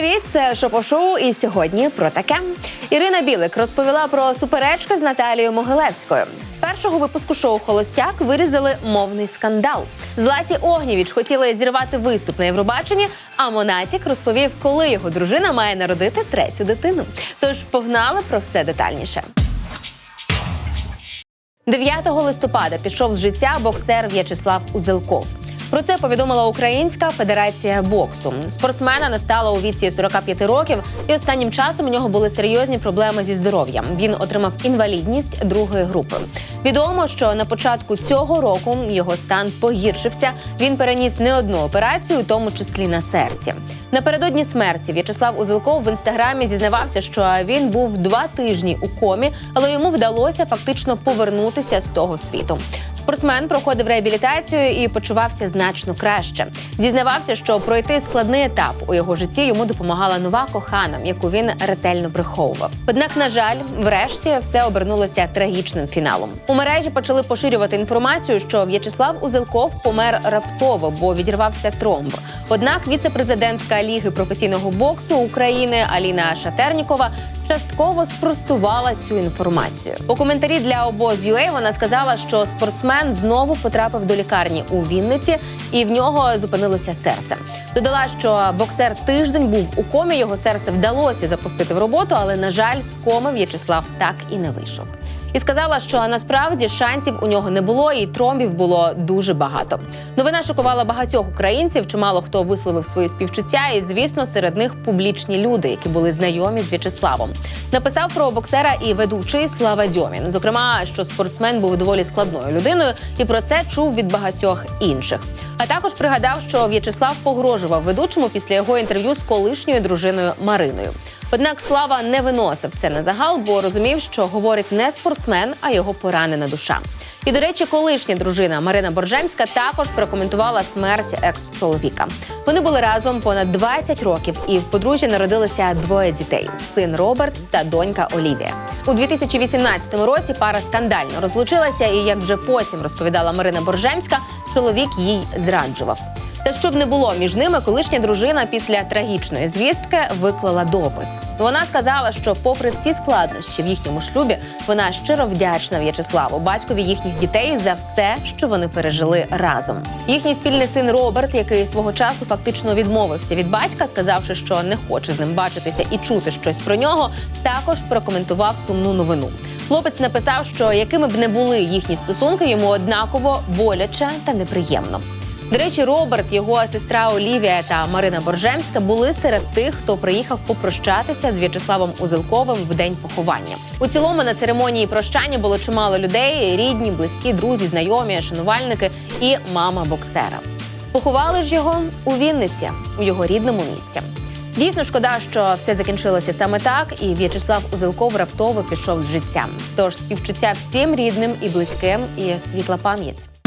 Привіт, це Шопо-шоу і сьогодні про таке. Ірина Білик розповіла про суперечки з Наталією Могилевською. З першого випуску шоу Холостяк вирізали мовний скандал. Златі Огнєвіч хотіли зірвати виступ на Євробаченні, а Монатік розповів, коли його дружина має народити третю дитину. Тож погнали про все детальніше. 9 листопада пішов з життя боксер В'ячеслав Узелков. Про це повідомила Українська федерація боксу. Спортсмена не стало у віці 45 років, і останнім часом у нього були серйозні проблеми зі здоров'ям. Він отримав інвалідність другої групи. Відомо, що на початку цього року його стан погіршився. Він переніс не одну операцію, у тому числі на серці. Напередодні смерті В'ячеслав Узелков в інстаграмі зізнавався, що він був два тижні у комі, але йому вдалося фактично повернутися з того світу. Спортсмен проходив реабілітацію і почувався значно краще. Зізнавався, що пройти складний етап у його житті йому допомагала нова кохана, яку він ретельно приховував. Однак, на жаль, врешті все обернулося трагічним фіналом. У мережі почали поширювати інформацію, що В'ячеслав Узелков помер раптово, бо відірвався тромб. Однак віце-президентка Ліги професійного боксу України Аліна Шатернікова частково спростувала цю інформацію. У коментарі для обоз.ua вона сказала, що спортсмен знову потрапив до лікарні у Вінниці, і в нього зупинилося серце. Додала, що боксер тиждень був у комі. Його серце вдалося запустити в роботу, але на жаль, з коми В'ячеслав так і не вийшов. І сказала, що насправді шансів у нього не було, і тромбів було дуже багато. Новина шокувала багатьох українців. Чимало хто висловив свої співчуття, і звісно, серед них публічні люди, які були знайомі з В'ячеславом. Написав про боксера і ведучий Слава Дьомін. Зокрема, що спортсмен був доволі складною людиною, і про це чув від багатьох інших. А також пригадав, що В'ячеслав погрожував ведучому після його інтерв'ю з колишньою дружиною Мариною. Однак Слава не виносив це на загал, бо розумів, що говорить не спортсмен, а його поранена душа. І до речі, колишня дружина Марина Боржемська також прокоментувала смерть екс-чоловіка. Вони були разом понад 20 років, і в подружжя народилися двоє дітей: син Роберт та донька Олівія. У 2018 році пара скандально розлучилася, і як вже потім розповідала Марина Боржемська, чоловік їй зраджував. Та щоб не було між ними, колишня дружина після трагічної звістки виклала допис. Вона сказала, що, попри всі складнощі в їхньому шлюбі, вона щиро вдячна В'ячеславу, батькові їхніх дітей, за все, що вони пережили разом. Їхній спільний син Роберт, який свого часу фактично відмовився від батька, сказавши, що не хоче з ним бачитися і чути щось про нього, також прокоментував сумну новину. Хлопець написав, що якими б не були їхні стосунки, йому однаково боляче та неприємно. До речі, Роберт, його сестра Олівія та Марина Боржемська були серед тих, хто приїхав попрощатися з В'ячеславом Узелковим в день поховання. У цілому на церемонії прощання було чимало людей: рідні, близькі, друзі, знайомі, шанувальники і мама боксера. Поховали ж його у Вінниці, у його рідному місті. Дійсно, шкода, що все закінчилося саме так, і В'ячеслав Узелков раптово пішов з життя. Тож співчуття всім рідним і близьким, і світла пам'ять.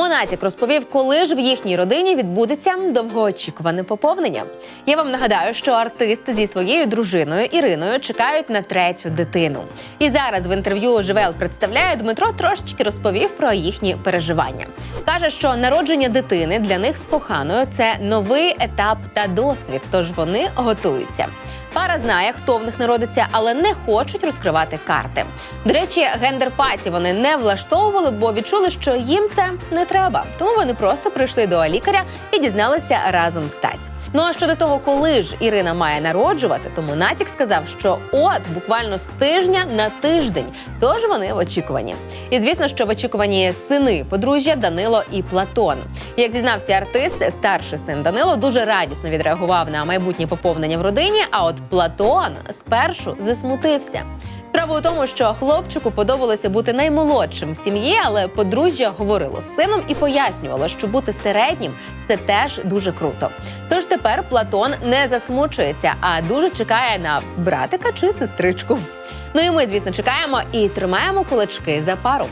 Монатік розповів, коли ж в їхній родині відбудеться довгоочікуване поповнення. Я вам нагадаю, що артист зі своєю дружиною Іриною чекають на третю дитину. І зараз в інтерв'ю Живел представляє Дмитро трошечки розповів про їхні переживання. Каже, що народження дитини для них з коханою це новий етап та досвід, тож вони готуються. Пара знає, хто в них народиться, але не хочуть розкривати карти. До речі, гендер-паті вони не влаштовували, бо відчули, що їм це не треба. Тому вони просто прийшли до лікаря і дізналися разом стать. Ну а щодо того, коли ж Ірина має народжувати, тому Натік сказав, що от буквально з тижня на тиждень. Тож вони в очікуванні. І звісно, що в очікуванні сини подружжя Данило і Платон. Як зізнався артист, старший син Данило дуже радісно відреагував на майбутнє поповнення в родині. А от Платон спершу засмутився. Справа у тому, що хлопчику подобалося бути наймолодшим в сім'ї, але подружжя говорило з сином і пояснювало, що бути середнім це теж дуже круто. Тож тепер Платон не засмучується, а дуже чекає на братика чи сестричку. Ну і ми, звісно, чекаємо і тримаємо кулачки за пару.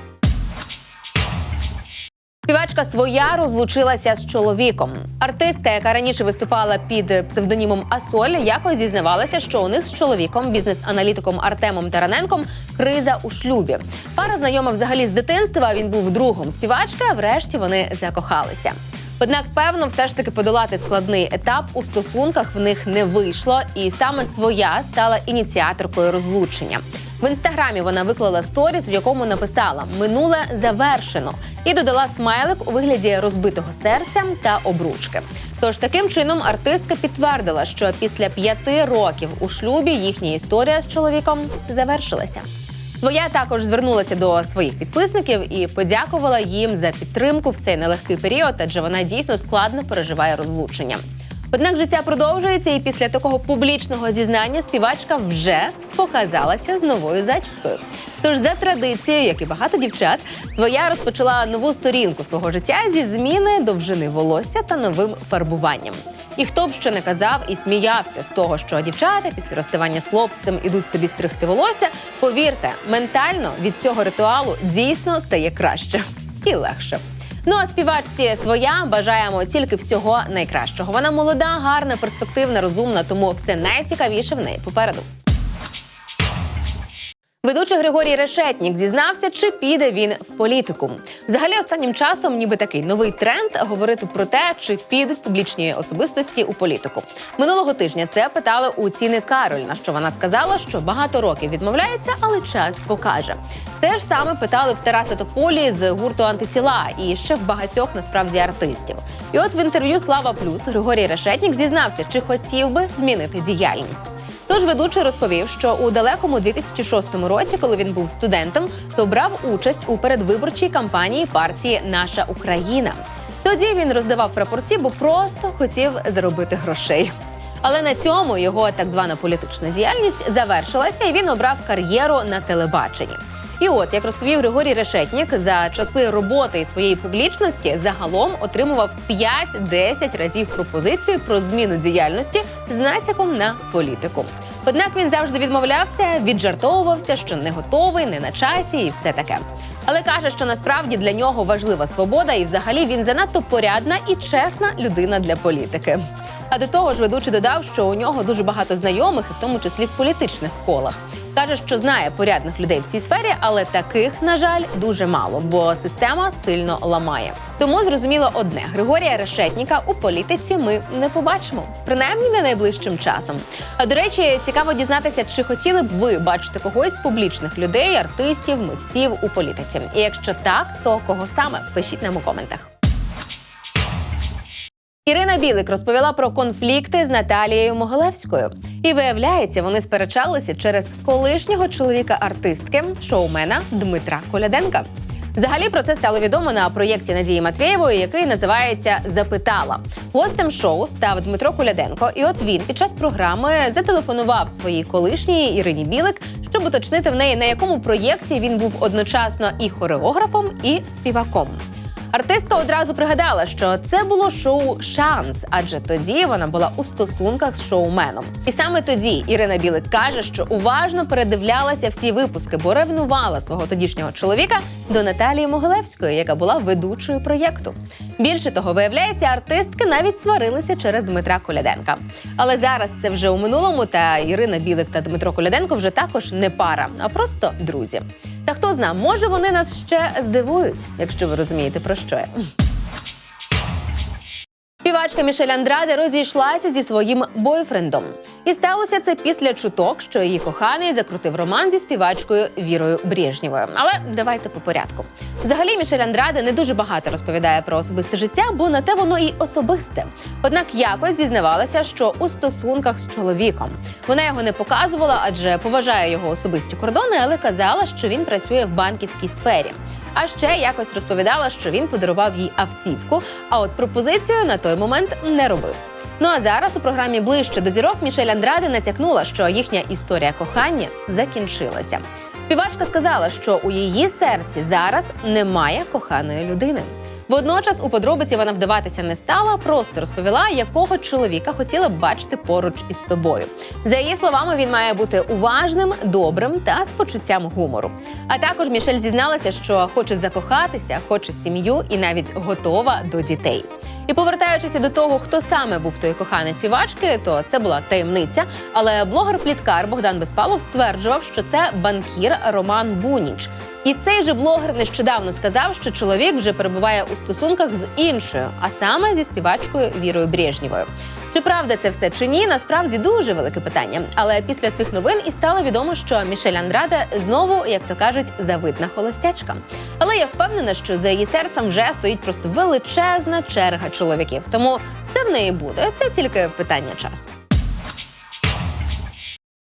Співачка своя розлучилася з чоловіком. Артистка, яка раніше виступала під псевдонімом Асоль, якось зізнавалася, що у них з чоловіком, бізнес-аналітиком Артемом Тараненком, криза у шлюбі. Пара знайома взагалі з дитинства. Він був другом співачки. а Врешті вони закохалися. Однак, певно, все ж таки подолати складний етап у стосунках в них не вийшло, і саме своя стала ініціаторкою розлучення. В інстаграмі вона виклала сторіс, в якому написала Минуле завершено і додала смайлик у вигляді розбитого серця та обручки. Тож таким чином артистка підтвердила, що після п'яти років у шлюбі їхня історія з чоловіком завершилася. Своя також звернулася до своїх підписників і подякувала їм за підтримку в цей нелегкий період, адже вона дійсно складно переживає розлучення. Однак життя продовжується, і після такого публічного зізнання співачка вже показалася з новою зачіскою. Тож, за традицією, як і багато дівчат, своя розпочала нову сторінку свого життя зі зміни довжини волосся та новим фарбуванням. І хто б що не казав і сміявся з того, що дівчата після розставання з хлопцем ідуть собі стригти волосся, повірте, ментально від цього ритуалу дійсно стає краще і легше. Ну а співачці своя бажаємо тільки всього найкращого. Вона молода, гарна, перспективна, розумна, тому все найцікавіше в неї попереду. Ведучий Григорій Решетнік зізнався, чи піде він в політику. Взагалі, останнім часом, ніби такий новий тренд говорити про те, чи підуть публічні особистості у політику. Минулого тижня це питали у Ціни Кароль, на що вона сказала, що багато років відмовляється, але час покаже. Те ж саме питали в Тараса Тополі з гурту антитіла і ще в багатьох насправді артистів. І от в інтерв'ю Слава Плюс Григорій Решетнік зізнався, чи хотів би змінити діяльність. Тож ведучий розповів, що у далекому 2006 році, коли він був студентом, то брав участь у передвиборчій кампанії партії Наша Україна. Тоді він роздавав прапорці, бо просто хотів заробити грошей. Але на цьому його так звана політична діяльність завершилася, і він обрав кар'єру на телебаченні. І от, як розповів Григорій Решетнік, за часи роботи і своєї публічності загалом отримував 5-10 разів пропозицію про зміну діяльності з натяком на політику. Однак він завжди відмовлявся, віджартовувався, що не готовий, не на часі, і все таке. Але каже, що насправді для нього важлива свобода, і взагалі він занадто порядна і чесна людина для політики. А до того ж, ведучий додав, що у нього дуже багато знайомих, і в тому числі в політичних колах. Каже, що знає порядних людей в цій сфері, але таких, на жаль, дуже мало, бо система сильно ламає. Тому зрозуміло одне: Григорія Решетніка у політиці ми не побачимо, принаймні не найближчим часом. А до речі, цікаво дізнатися, чи хотіли б ви бачити когось з публічних людей, артистів, митців у політиці. І якщо так, то кого саме пишіть нам у коментах. Ірина Білик розповіла про конфлікти з Наталією Могилевською. І виявляється, вони сперечалися через колишнього чоловіка артистки, шоумена Дмитра Коляденка. Взагалі про це стало відомо на проєкті Надії Матвєєвої, який називається Запитала. Гостем шоу став Дмитро Коляденко, і от він під час програми зателефонував своїй колишній Ірині Білик, щоб уточнити в неї, на якому проєкті він був одночасно і хореографом, і співаком. Артистка одразу пригадала, що це було шоу Шанс, адже тоді вона була у стосунках з шоуменом. І саме тоді Ірина Білик каже, що уважно передивлялася всі випуски, бо ревнувала свого тодішнього чоловіка до Наталії Могилевської, яка була ведучою проєкту. Більше того, виявляється, артистки навіть сварилися через Дмитра Коляденка. Але зараз це вже у минулому. Та Ірина Білик та Дмитро Коляденко вже також не пара, а просто друзі. Та хто зна, може вони нас ще здивують, якщо ви розумієте про що я. Співачка Мішель Андраде розійшлася зі своїм бойфрендом. І сталося це після чуток, що її коханий закрутив роман зі співачкою Вірою Брежнєвою. Але давайте по порядку. Взагалі, Мішель Андраде не дуже багато розповідає про особисте життя, бо на те воно і особисте. Однак якось зізнавалася, що у стосунках з чоловіком вона його не показувала, адже поважає його особисті кордони, але казала, що він працює в банківській сфері. А ще якось розповідала, що він подарував їй автівку, а от пропозицію на той момент не робив. Ну а зараз у програмі ближче до зірок Мішель Андраде натякнула, що їхня історія кохання закінчилася. Співачка сказала, що у її серці зараз немає коханої людини. Водночас у подробиці вона вдаватися не стала, просто розповіла, якого чоловіка хотіла б бачити поруч із собою. За її словами, він має бути уважним, добрим та з почуттям гумору. А також Мішель зізналася, що хоче закохатися, хоче сім'ю і навіть готова до дітей. І повертаючися до того, хто саме був той коханий співачки, то це була таємниця. Але блогер-пліткар Богдан Безпалов стверджував, що це банкір Роман Буніч. І цей же блогер нещодавно сказав, що чоловік вже перебуває у стосунках з іншою, а саме зі співачкою Вірою Брежнєвою. Чи правда це все чи ні? Насправді дуже велике питання. Але після цих новин і стало відомо, що Мішель Андраде знову, як то кажуть, завидна холостячка. Але я впевнена, що за її серцем вже стоїть просто величезна черга чоловіків. Тому все в неї буде. Це тільки питання часу.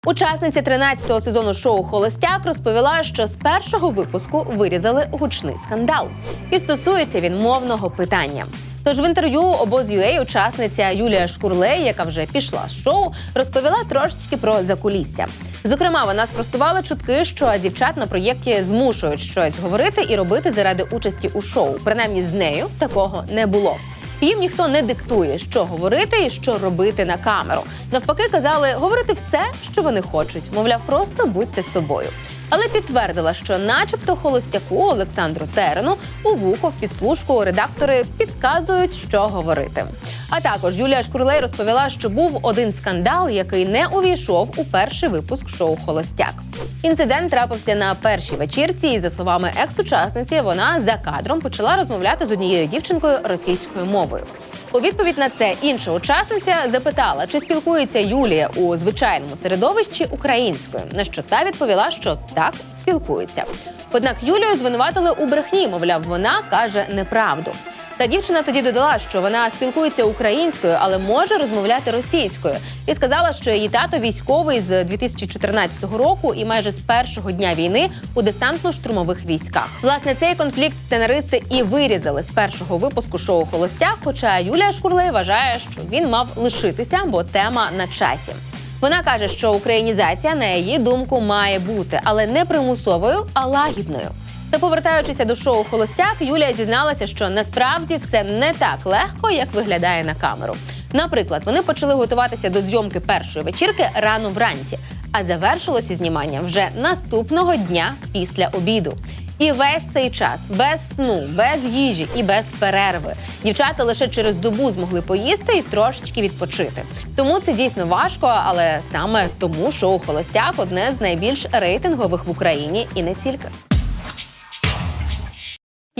Учасниця 13-го сезону шоу Холостяк розповіла, що з першого випуску вирізали гучний скандал, і стосується він мовного питання. Тож в інтерв'ю обоз.ua учасниця Юлія Шкурлей, яка вже пішла з шоу, розповіла трошечки про закулісся. Зокрема, вона спростувала чутки, що дівчат на проєкті змушують щось говорити і робити заради участі у шоу. Принаймні з нею такого не було. Їм ніхто не диктує, що говорити і що робити на камеру. Навпаки, казали говорити все, що вони хочуть. Мовляв, просто будьте собою. Але підтвердила, що, начебто, холостяку Олександру Терену у вухо в підслужку редактори підказують, що говорити. А також Юлія Шкурлей розповіла, що був один скандал, який не увійшов у перший випуск шоу Холостяк. Інцидент трапився на першій вечірці, і за словами екс-учасниці, вона за кадром почала розмовляти з однією дівчинкою російською мовою. У відповідь на це інша учасниця запитала, чи спілкується Юлія у звичайному середовищі українською. На що та відповіла, що так спілкується. Однак Юлію звинуватили у брехні, мовляв, вона каже неправду. Та дівчина тоді додала, що вона спілкується українською, але може розмовляти російською, і сказала, що її тато військовий з 2014 року і майже з першого дня війни у десантно-штурмових військах. Власне, цей конфлікт сценаристи і вирізали з першого випуску шоу Холостяк. Хоча Юлія Шкурлей вважає, що він мав лишитися, бо тема на часі. Вона каже, що українізація на її думку має бути, але не примусовою, а лагідною. Та повертаючися до шоу Холостяк, Юлія зізналася, що насправді все не так легко, як виглядає на камеру. Наприклад, вони почали готуватися до зйомки першої вечірки рано вранці, а завершилося знімання вже наступного дня після обіду. І весь цей час без сну, без їжі і без перерви дівчата лише через добу змогли поїсти і трошечки відпочити. Тому це дійсно важко, але саме тому шоу Холостяк одне з найбільш рейтингових в Україні і не тільки.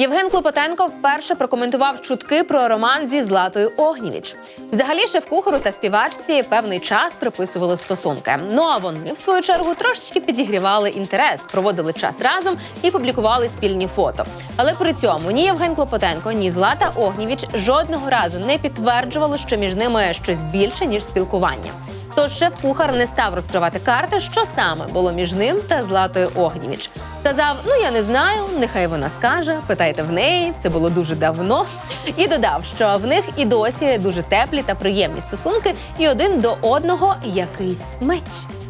Євген Клопотенко вперше прокоментував чутки про роман зі Златою Огнєвіч. Взагалі, шеф-кухару та співачці певний час приписували стосунки. Ну а вони, в свою чергу, трошечки підігрівали інтерес, проводили час разом і публікували спільні фото. Але при цьому ні Євген Клопотенко, ні Злата Огнєвіч жодного разу не підтверджували, що між ними щось більше ніж спілкування. Тож шеф-кухар не став розкривати карти, що саме було між ним та Златою Огнєвіч. Сказав: Ну я не знаю, нехай вона скаже. Питайте в неї, це було дуже давно. І додав, що в них і досі дуже теплі та приємні стосунки, і один до одного якийсь меч.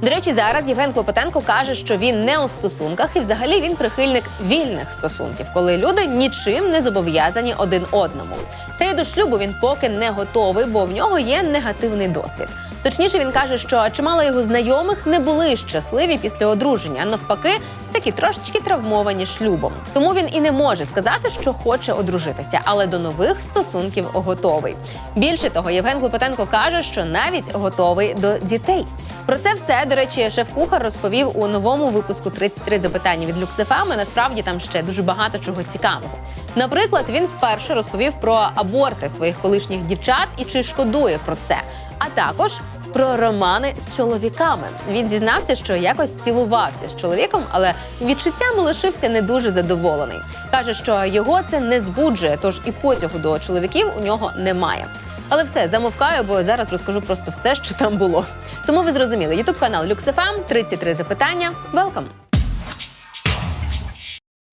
До речі, зараз Євген Клопотенко каже, що він не у стосунках, і взагалі він прихильник вільних стосунків, коли люди нічим не зобов'язані один одному. Та й до шлюбу він поки не готовий, бо в нього є негативний досвід. Точніше, він каже, що чимало його знайомих не були щасливі після одруження, навпаки, такі трошечки травмовані шлюбом. Тому він і не може сказати, що хоче одружитися, але до нових стосунків готовий. Більше того, Євген Клопотенко каже, що навіть готовий до дітей. Про це все, до речі, шеф-кухар розповів у новому випуску «33 запитання від Люксефами. Насправді там ще дуже багато чого цікавого. Наприклад, він вперше розповів про аборти своїх колишніх дівчат і чи шкодує про це, а також про романи з чоловіками. Він зізнався, що якось цілувався з чоловіком, але відчуттями лишився не дуже задоволений. каже, що його це не збуджує, тож і потягу до чоловіків у нього немає. Але все замовкаю, бо зараз розкажу просто все, що там було. Тому ви зрозуміли, ютуб канал LuxFM, 33 запитання. Велкам!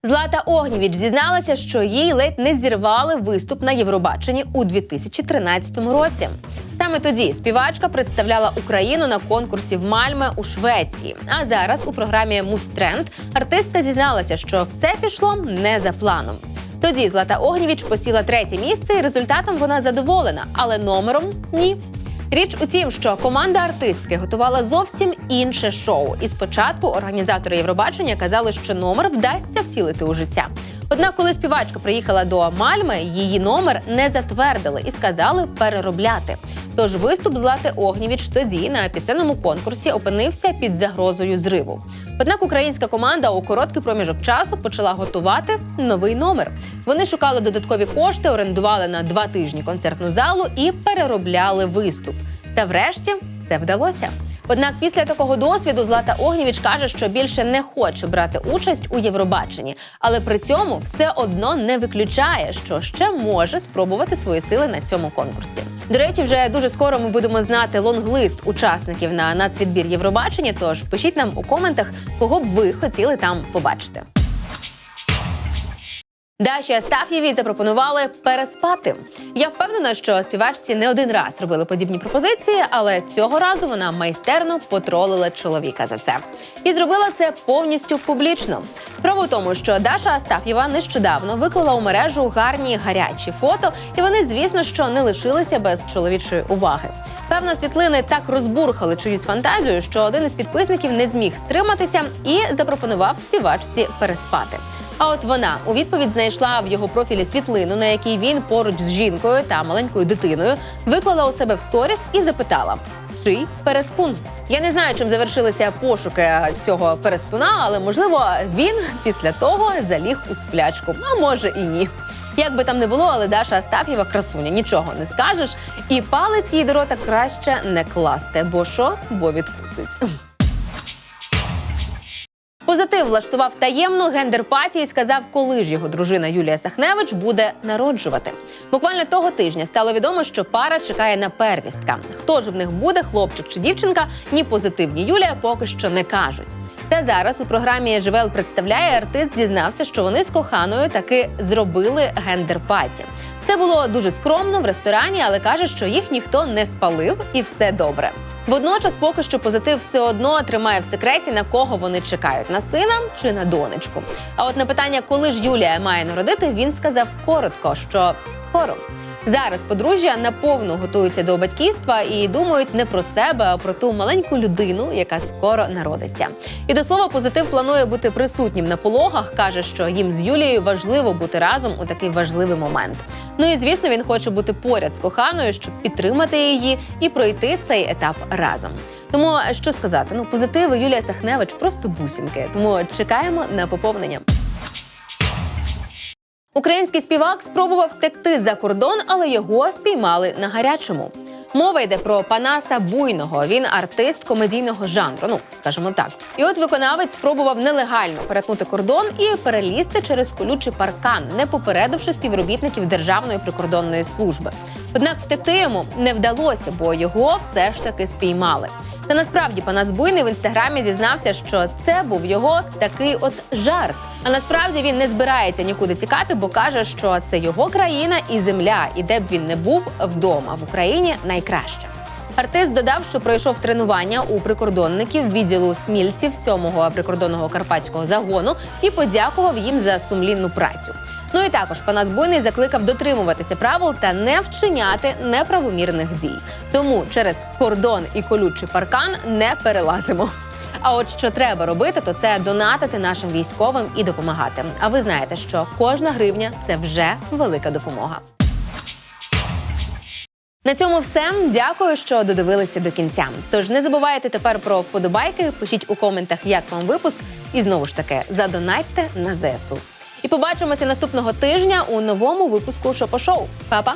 Злата Огнєвіч зізналася, що їй ледь не зірвали виступ на Євробаченні у 2013 році. Саме тоді співачка представляла Україну на конкурсі в Мальме у Швеції. А зараз у програмі Мустренд артистка зізналася, що все пішло не за планом. Тоді Злата Огнєвіч посіла третє місце, і результатом вона задоволена, але номером ні. Річ у тім, що команда артистки готувала зовсім інше шоу. І спочатку організатори Євробачення казали, що номер вдасться втілити у життя. Однак, коли співачка приїхала до Мальми, її номер не затвердили і сказали переробляти. Тож виступ Злати Огнєвіч тоді на пісенному конкурсі опинився під загрозою зриву. Однак українська команда у короткий проміжок часу почала готувати новий номер. Вони шукали додаткові кошти, орендували на два тижні концертну залу і переробляли виступ. Та врешті все вдалося. Однак після такого досвіду Злата Огнєвіч каже, що більше не хоче брати участь у Євробаченні, але при цьому все одно не виключає, що ще може спробувати свої сили на цьому конкурсі. До речі, вже дуже скоро ми будемо знати лонглист учасників на нацвідбір Євробачення. Тож пишіть нам у коментах, кого б ви хотіли там побачити. Даші Астаф'євій запропонували переспати. Я впевнена, що співачці не один раз робили подібні пропозиції, але цього разу вона майстерно потролила чоловіка за це і зробила це повністю публічно. Справа в тому, що Даша Астаф'єва нещодавно виклала у мережу гарні гарячі фото, і вони, звісно, що не лишилися без чоловічої уваги. Певно, світлини так розбурхали чиюсь фантазію, що один із підписників не зміг стриматися і запропонував співачці переспати. А от вона у відповідь знайшла в його профілі світлину, на якій він поруч з жінкою та маленькою дитиною виклала у себе в сторіс і запитала. Чий переспун? Я не знаю, чим завершилися пошуки цього переспуна, але можливо він після того заліг у сплячку. А може і ні. Як би там не було, але Даша Астаф'єва красуня, нічого не скажеш, і палець їй до рота краще не класти, бо що, бо відкусить. Позитив влаштував таємну гендер-паті і сказав, коли ж його дружина Юлія Сахневич буде народжувати. Буквально того тижня стало відомо, що пара чекає на первістка. Хто ж в них буде, хлопчик чи дівчинка? Ні позитив, ні Юлія поки що не кажуть. Та зараз у програмі Живел представляє артист зізнався, що вони з коханою таки зробили гендер-паті. Це було дуже скромно в ресторані, але каже, що їх ніхто не спалив і все добре. Водночас, поки що позитив все одно тримає в секреті, на кого вони чекають на сина чи на донечку. А от на питання, коли ж Юлія має народити, він сказав коротко, що скоро. Зараз подружжя наповну готуються до батьківства і думають не про себе, а про ту маленьку людину, яка скоро народиться. І до слова, позитив планує бути присутнім на пологах. каже, що їм з Юлією важливо бути разом у такий важливий момент. Ну і звісно, він хоче бути поряд з коханою, щоб підтримати її і пройти цей етап разом. Тому що сказати, ну позитиви Юлія Сахневич просто бусінки. Тому чекаємо на поповнення. Український співак спробував втекти за кордон, але його спіймали на гарячому. Мова йде про Панаса Буйного. Він артист комедійного жанру. Ну скажімо так. І от виконавець спробував нелегально перетнути кордон і перелізти через колючий паркан, не попередивши співробітників Державної прикордонної служби. Однак втекти йому не вдалося, бо його все ж таки спіймали. Та насправді Панас Буйний в інстаграмі зізнався, що це був його такий от жарт. А насправді він не збирається нікуди тікати, бо каже, що це його країна і земля, і де б він не був вдома в Україні найкраще. Артист додав, що пройшов тренування у прикордонників відділу смільців 7-го прикордонного карпатського загону і подякував їм за сумлінну працю. Ну і також Панас Буйний закликав дотримуватися правил та не вчиняти неправомірних дій. Тому через кордон і колючий паркан не перелазимо. А от що треба робити, то це донатити нашим військовим і допомагати. А ви знаєте, що кожна гривня це вже велика допомога. На цьому все. Дякую, що додивилися до кінця. Тож не забувайте тепер про вподобайки. Пишіть у коментах, як вам випуск, і знову ж таки задонатьте на ЗСУ. І побачимося наступного тижня у новому випуску Шопо-шоу. Па-па!